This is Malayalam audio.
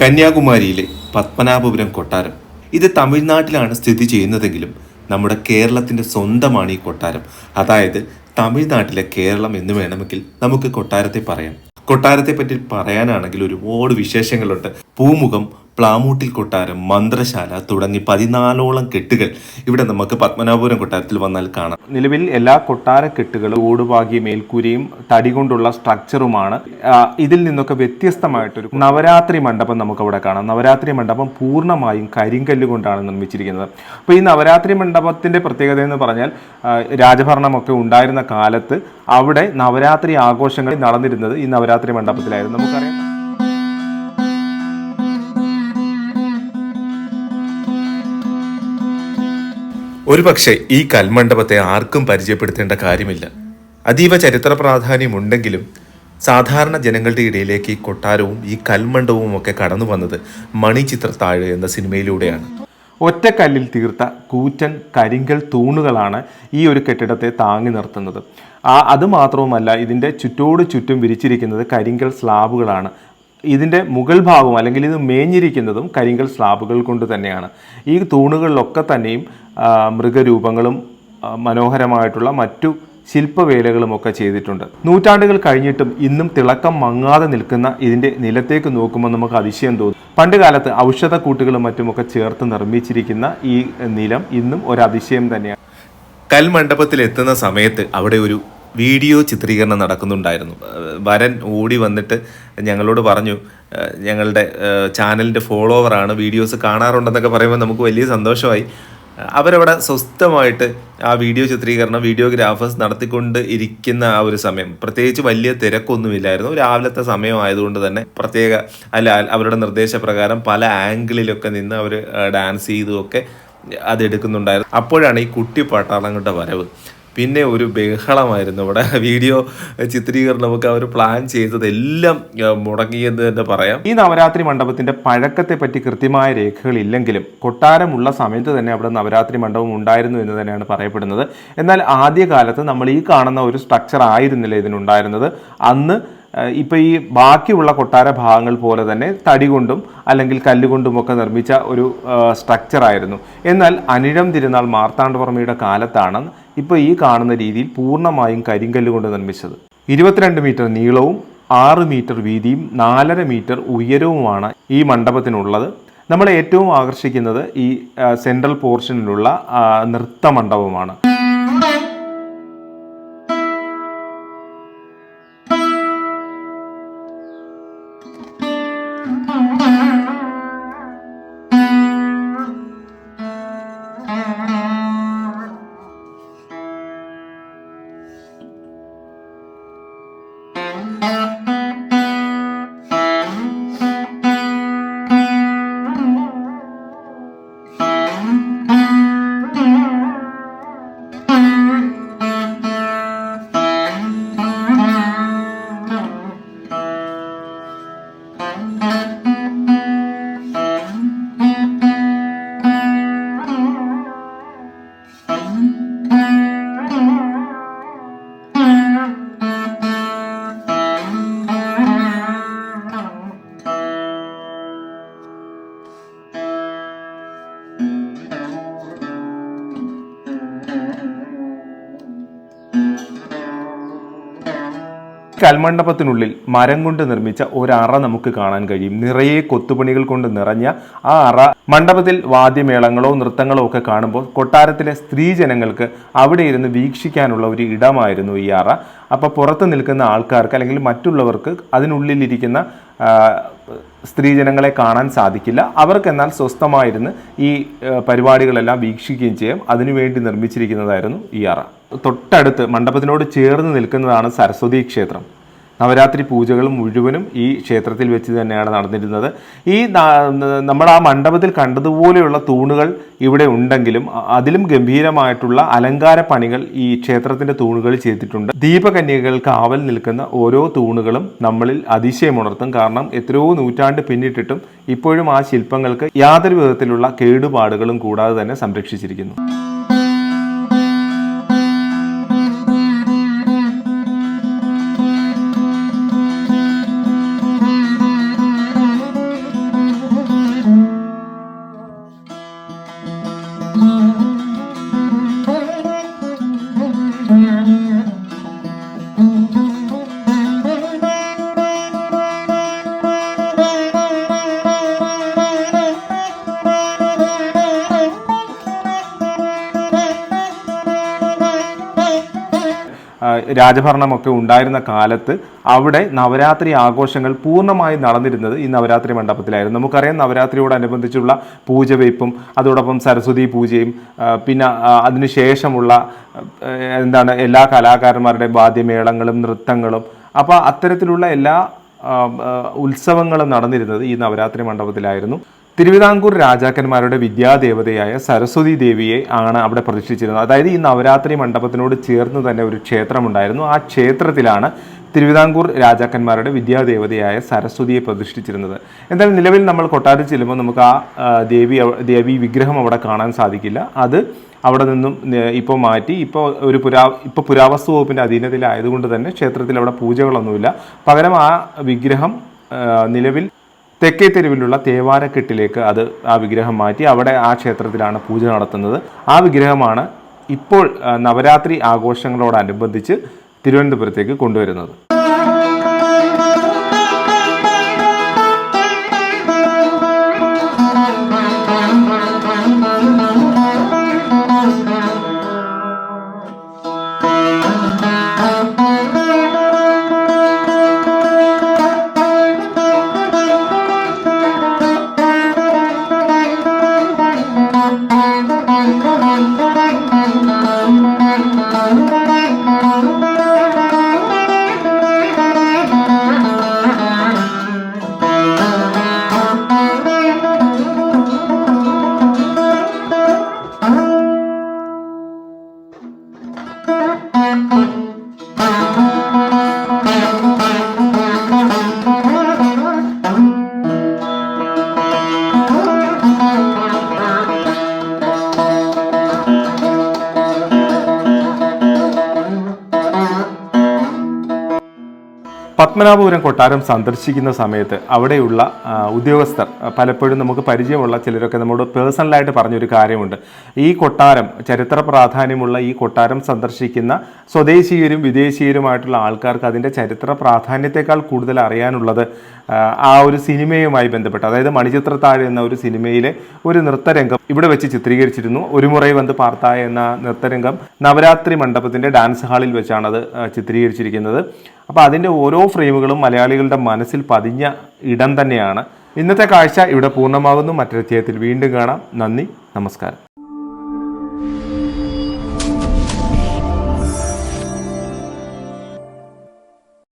കന്യാകുമാരിയിലെ പത്മനാഭപുരം കൊട്ടാരം. ഇത് തമിഴ്നാട്ടിലാണ് സ്ഥിതി ചെയ്യുന്നതെങ്കിലും നമ്മുടെ കേരളത്തിന്റെ സ്വന്തമാണ് ഈ കൊട്ടാരം. അതായത് തമിഴ്നാട്ടിലെ കേരളം എന്ന് വേണമെങ്കിൽ നമുക്ക് കൊട്ടാരത്തെ പറയാം. കൊട്ടാരത്തെ പറ്റി പറയാനാണെങ്കിൽ ഒരുപാട് വിശേഷങ്ങളുണ്ട്. പൂമുഖം പ്ലാമൂട്ടിൽ കൊട്ടാരം മന്ത്രശാല തുടങ്ങി പതിനാലോളം കെട്ടുകൾ ഇവിടെ നമുക്ക് പത്മനാഭപുരം കൊട്ടാരത്തിൽ വന്നാൽ കാണാം. നിലവിൽ എല്ലാ കൊട്ടാര കെട്ടുകളും ഓടുപാകിയ മേൽക്കൂരയും തടി കൊണ്ടുള്ള സ്ട്രക്ചറുമാണ് ഇതിൽ നിന്നൊക്കെ വ്യത്യസ്തമായിട്ടൊരു നവരാത്രി മണ്ഡപം നമുക്ക് അവിടെ കാണാം. നവരാത്രി മണ്ഡപം പൂർണമായും കരിങ്കല്ല് കൊണ്ടാണ് നിർമ്മിച്ചിരിക്കുന്നത്. അപ്പോൾ ഈ നവരാത്രി മണ്ഡപത്തിന്റെ പ്രത്യേകത എന്ന് പറഞ്ഞാൽ രാജഭരണമൊക്കെ ഉണ്ടായിരുന്ന കാലത്ത് അവിടെ നവരാത്രി ആഘോഷങ്ങൾ നടന്നിരുന്നത് ഈ നവരാത്രി മണ്ഡപത്തിലായിരുന്നു. നമുക്കറിയാം ഒരുപക്ഷെ ഈ കൽമണ്ഡപത്തെ ആർക്കും പരിചയപ്പെടുത്തേണ്ട കാര്യമില്ല. അതീവ ചരിത്ര പ്രാധാന്യമുണ്ടെങ്കിലും സാധാരണ ജനങ്ങളുടെ ഇടയിലേക്ക് ഈ കൊട്ടാരവും ഈ കൽമണ്ഡപവും ഒക്കെ കടന്നു വന്നത് മണിച്ചിത്രത്താഴ് എന്ന സിനിമയിലൂടെയാണ്. ഒറ്റക്കല്ലിൽ തീർത്ത കൂറ്റൻ കരിങ്കൽ തൂണുകളാണ് ഈ ഒരു കെട്ടിടത്തെ താങ്ങി നിർത്തുന്നത്. ആ അതുമാത്രവുമല്ല ഇതിന്റെ ചുറ്റോട് ചുറ്റും വിരിച്ചിരിക്കുന്നത് കരിങ്കൽ സ്ലാബുകളാണ്. ഇതിന്റെ മുകൾ ഭാഗവും അല്ലെങ്കിൽ ഇത് മേഞ്ഞിരിക്കുന്നതും കരിങ്കൽ സ്ലാബുകൾ കൊണ്ട് തന്നെയാണ്. ഈ തൂണുകളിലൊക്കെ തന്നെയും മൃഗരൂപങ്ങളും മനോഹരമായിട്ടുള്ള മറ്റു ശില്പവേലകളും ഒക്കെ ചെയ്തിട്ടുണ്ട്. നൂറ്റാണ്ടുകൾ കഴിഞ്ഞിട്ടും ഇന്നും തിളക്കം മങ്ങാതെ നിൽക്കുന്ന ഇതിന്റെ നിലത്തേക്ക് നോക്കുമ്പോൾ നമുക്ക് അതിശയം തോന്നും. പണ്ട് കാലത്ത് ഔഷധക്കൂട്ടുകളും മറ്റുമൊക്കെ ചേർത്ത് നിർമ്മിച്ചിരിക്കുന്ന ഈ നിലം ഇന്നും ഒരു അതിശയം തന്നെയാണ്. കൽമണ്ഡപത്തിൽ എത്തുന്ന സമയത്ത് അവിടെ ഒരു വീഡിയോ ചിത്രീകരണം നടക്കുന്നുണ്ടായിരുന്നു. വരൻ ഓടി വന്നിട്ട് ഞങ്ങളോട് പറഞ്ഞു ഞങ്ങളുടെ ചാനലിന്റെ ഫോളോവറാണ് വീഡിയോസ് കാണാറുണ്ടെന്നൊക്കെ പറയുമ്പോൾ നമുക്ക് വലിയ സന്തോഷമായി. അവരവിടെ സ്വസ്ഥമായിട്ട് ആ വീഡിയോ ചിത്രീകരണം വീഡിയോഗ്രാഫേഴ്സ് നടത്തിക്കൊണ്ട് ഇരിക്കുന്ന ആ ഒരു സമയം. പ്രത്യേകിച്ച് വലിയ തിരക്കൊന്നുമില്ലായിരുന്നു. രാവിലത്തെ സമയമായതുകൊണ്ട് തന്നെ പ്രത്യേക അല്ല അവരുടെ നിർദ്ദേശപ്രകാരം പല ആംഗിളിലൊക്കെ നിന്ന് അവർ ഡാൻസ് ചെയ്തുമൊക്കെ അത് എടുക്കുന്നുണ്ടായിരുന്നു അപ്പോഴാണ് ഈ കുട്ടി പട്ടാളങ്ങളുടെ വരവ്. പിന്നെ ഒരു ബഹളമായിരുന്നു. ഇവിടെ വീഡിയോ ചിത്രീകരണമൊക്കെ അവർ പ്ലാൻ ചെയ്തതെല്ലാം മുടങ്ങിയെന്ന് തന്നെ പറയാം. ഈ നവരാത്രി മണ്ഡപത്തിന്റെ പഴക്കത്തെ പറ്റി കൃത്യമായ രേഖകളില്ലെങ്കിലും കൊട്ടാരമുള്ള സമയത്ത് തന്നെ അവിടെ നവരാത്രി മണ്ഡപം ഉണ്ടായിരുന്നു എന്ന് തന്നെയാണ് പറയപ്പെടുന്നത്. എന്നാൽ ആദ്യകാലത്ത് നമ്മൾ ഈ കാണുന്ന ഒരു സ്ട്രക്ചർ ആയിരുന്നില്ല ഇതിനുണ്ടായിരുന്നത്. അന്ന് ഇപ്പോൾ ഇപ്പൊ ഈ ബാക്കിയുള്ള കൊട്ടാര ഭാഗങ്ങൾ പോലെ തന്നെ തടി കൊണ്ടും അല്ലെങ്കിൽ കല്ലുകൊണ്ടും ഒക്കെ നിർമ്മിച്ച ഒരു സ്ട്രക്ചർ ആയിരുന്നു. എന്നാൽ അനിഴം തിരുനാൾ മാർത്താണ്ഡവർമ്മയുടെ കാലത്താണ് ഇപ്പോൾ ഈ കാണുന്ന രീതിയിൽ പൂർണമായും കരിങ്കല്ല് കൊണ്ട് നിർമ്മിച്ചത്. ഇരുപത്തിരണ്ട് മീറ്റർ നീളവും ആറ് മീറ്റർ വീതിയും നാലര മീറ്റർ ഉയരവുമാണ് ഈ മണ്ഡപത്തിനുള്ളത്. നമ്മളെ ഏറ്റവും ആകർഷിക്കുന്നത് ഈ സെൻട്രൽ പോർഷനിലുള്ള നൃത്ത മണ്ഡപമാണ്. കൽമണ്ഡപത്തിനുള്ളിൽ മരം കൊണ്ട് നിർമ്മിച്ച ഒരു അറ നമുക്ക് കാണാൻ കഴിയും. നിറയെ കൊത്തുപണികൾ കൊണ്ട് നിറഞ്ഞ ആ അറ മണ്ഡപത്തിൽ വാദ്യമേളങ്ങളോ നൃത്തങ്ങളോ ഒക്കെ കാണുമ്പോൾ കൊട്ടാരത്തിലെ സ്ത്രീജനങ്ങൾക്ക് അവിടെ ഇരുന്ന് വീക്ഷിക്കാനുള്ള ഒരു ഇടമായിരുന്നു ഈ അറ. അപ്പോൾ പുറത്ത് നിൽക്കുന്ന ആൾക്കാർക്ക് അല്ലെങ്കിൽ മറ്റുള്ളവർക്ക് അതിനുള്ളിലിരിക്കുന്ന സ്ത്രീജനങ്ങളെ കാണാൻ സാധിക്കില്ല. അവർക്കെന്നാൽ സ്വസ്ഥമായിരുന്ന് ഈ പരിപാടികളെല്ലാം വീക്ഷിക്കുകയും ചെയ്യാം. അതിനുവേണ്ടി നിർമ്മിച്ചിരിക്കുന്നതായിരുന്നു ഈ അറ. തൊട്ടടുത്ത് മണ്ഡപത്തിനോട് ചേർന്ന് നിൽക്കുന്നതാണ് സരസ്വതി ക്ഷേത്രം. നവരാത്രി പൂജകൾ മുഴുവനും ഈ ക്ഷേത്രത്തിൽ വെച്ച് തന്നെയാണ് നടന്നിരുന്നത്. ഈ നമ്മുടെ ആ മണ്ഡപത്തിൽ കണ്ടതുപോലെയുള്ള തൂണുകൾ ഇവിടെ ഉണ്ടെങ്കിലും അതിലും ഗംഭീരമായിട്ടുള്ള അലങ്കാര പണികൾ ഈ ക്ഷേത്രത്തിന്റെ തൂണുകളിൽ ചെയ്തിട്ടുണ്ട്. ദീപകന്യകൾക്ക് ആവൽ നിൽക്കുന്ന ഓരോ തൂണുകളും നമ്മളിൽ അതിശയമുണർത്തും. കാരണം എത്രയോ നൂറ്റാണ്ട് പിന്നിട്ടിട്ടും ഇപ്പോഴും ആ ശില്പങ്ങൾക്ക് യാതൊരു വിധത്തിലുള്ള കേടുപാടുകളും കൂടാതെ തന്നെ സംരക്ഷിച്ചിരിക്കുന്നു. ആ, രാജഭരണമൊക്കെ ഉണ്ടായിരുന്ന കാലത്ത് അവിടെ നവരാത്രി ആഘോഷങ്ങൾ പൂർണമായി നടന്നിരുന്നത് ഈ നവരാത്രി മണ്ഡപത്തിലായിരുന്നു. നമുക്കറിയാം നവരാത്രിയോടനുബന്ധിച്ചുള്ള പൂജവയ്പ്പും അതോടൊപ്പം സരസ്വതി പൂജയും പിന്നെ അതിനുശേഷമുള്ള എന്താണ് എല്ലാ കലാകാരന്മാരുടെ വാദ്യമേളങ്ങളും നൃത്തങ്ങളും. അപ്പോൾ അത്തരത്തിലുള്ള എല്ലാ ഉത്സവങ്ങളും നടന്നിരുന്നത് ഈ നവരാത്രി മണ്ഡപത്തിലായിരുന്നു. തിരുവിതാംകൂർ രാജാക്കന്മാരുടെ വിദ്യാദേവതയായ സരസ്വതി ദേവിയെ ആണ് അവിടെ പ്രതിഷ്ഠിച്ചിരുന്നത്. അതായത് ഈ നവരാത്രി മണ്ഡപത്തിനോട് ചേർന്ന് തന്നെ ഒരു ക്ഷേത്രമുണ്ടായിരുന്നു. ആ ക്ഷേത്രത്തിലാണ് തിരുവിതാംകൂർ രാജാക്കന്മാരുടെ വിദ്യാദേവതയായ സരസ്വതിയെ പ്രതിഷ്ഠിച്ചിരുന്നത്. എന്തായാലും നിലവിൽ നമ്മൾ കൊട്ടാരത്തിൽ ചെല്ലുമ്പോൾ നമുക്ക് ആ ദേവി ദേവി വിഗ്രഹം അവിടെ കാണാൻ സാധിക്കില്ല. അത് അവിടെ നിന്നും ഇപ്പോൾ മാറ്റി. ഇപ്പോൾ ഒരു പുരാ ഇപ്പോൾ പുരാവസ്തു വകുപ്പിന്റെ അധീനതയിലായതുകൊണ്ട് തന്നെ ക്ഷേത്രത്തിൽ അവിടെ പൂജകളൊന്നുമില്ല. പകരം ആ വിഗ്രഹം നിലവിൽ തെക്കേ തെരുവിലുള്ള തേവാരക്കെട്ടിലേക്ക് അത് ആ വിഗ്രഹം മാറ്റി അവിടെ ആ ക്ഷേത്രത്തിലാണ് പൂജ നടത്തുന്നത്. ആ വിഗ്രഹമാണ് ഇപ്പോൾ നവരാത്രി ആഘോഷങ്ങളോടനുബന്ധിച്ച് തിരുവനന്തപുരത്തേക്ക് കൊണ്ടുവരുന്നത്. പത്മനാഭപുരം കൊട്ടാരം സന്ദർശിക്കുന്ന സമയത്ത് അവിടെയുള്ള ഉദ്യോഗസ്ഥർ പലപ്പോഴും നമുക്ക് പരിചയമുള്ള ചിലരൊക്കെ നമ്മോട് പേഴ്സണലായിട്ട് പറഞ്ഞൊരു കാര്യമുണ്ട്. ഈ കൊട്ടാരം ചരിത്ര പ്രാധാന്യമുള്ള ഈ കൊട്ടാരം സന്ദർശിക്കുന്ന സ്വദേശീയരും വിദേശീയരുമായിട്ടുള്ള ആൾക്കാർക്ക് അതിന്റെ ചരിത്ര പ്രാധാന്യത്തെക്കാൾ കൂടുതൽ അറിയാനുള്ളത് ആ, ഒരു സിനിമയുമായി ബന്ധപ്പെട്ട് അതായത് മണിചിത്രത്താഴ് എന്ന ഒരു സിനിമയിലെ ഒരു നൃത്തരംഗം ഇവിടെ വെച്ച് ചിത്രീകരിച്ചിരുന്നു. ഒരു മുറൈ വന്ന് പാർത്തായ എന്ന നൃത്തരംഗം നവരാത്രി മണ്ഡപത്തിന്റെ ഡാൻസ് ഹാളിൽ വെച്ചാണത് ചിത്രീകരിച്ചിരിക്കുന്നത്. അപ്പോൾ അതിന്റെ ഓരോ ഫ്രെയിമുകളും മലയാളികളുടെ മനസ്സിൽ പതിഞ്ഞ ഇടം തന്നെയാണ്. ഇന്നത്തെ കാഴ്ച ഇവിടെ പൂർണമാകുന്നു. മറ്റൊരു അധ്യായത്തിൽ വീണ്ടും കാണാം. നന്ദി. നമസ്കാരം.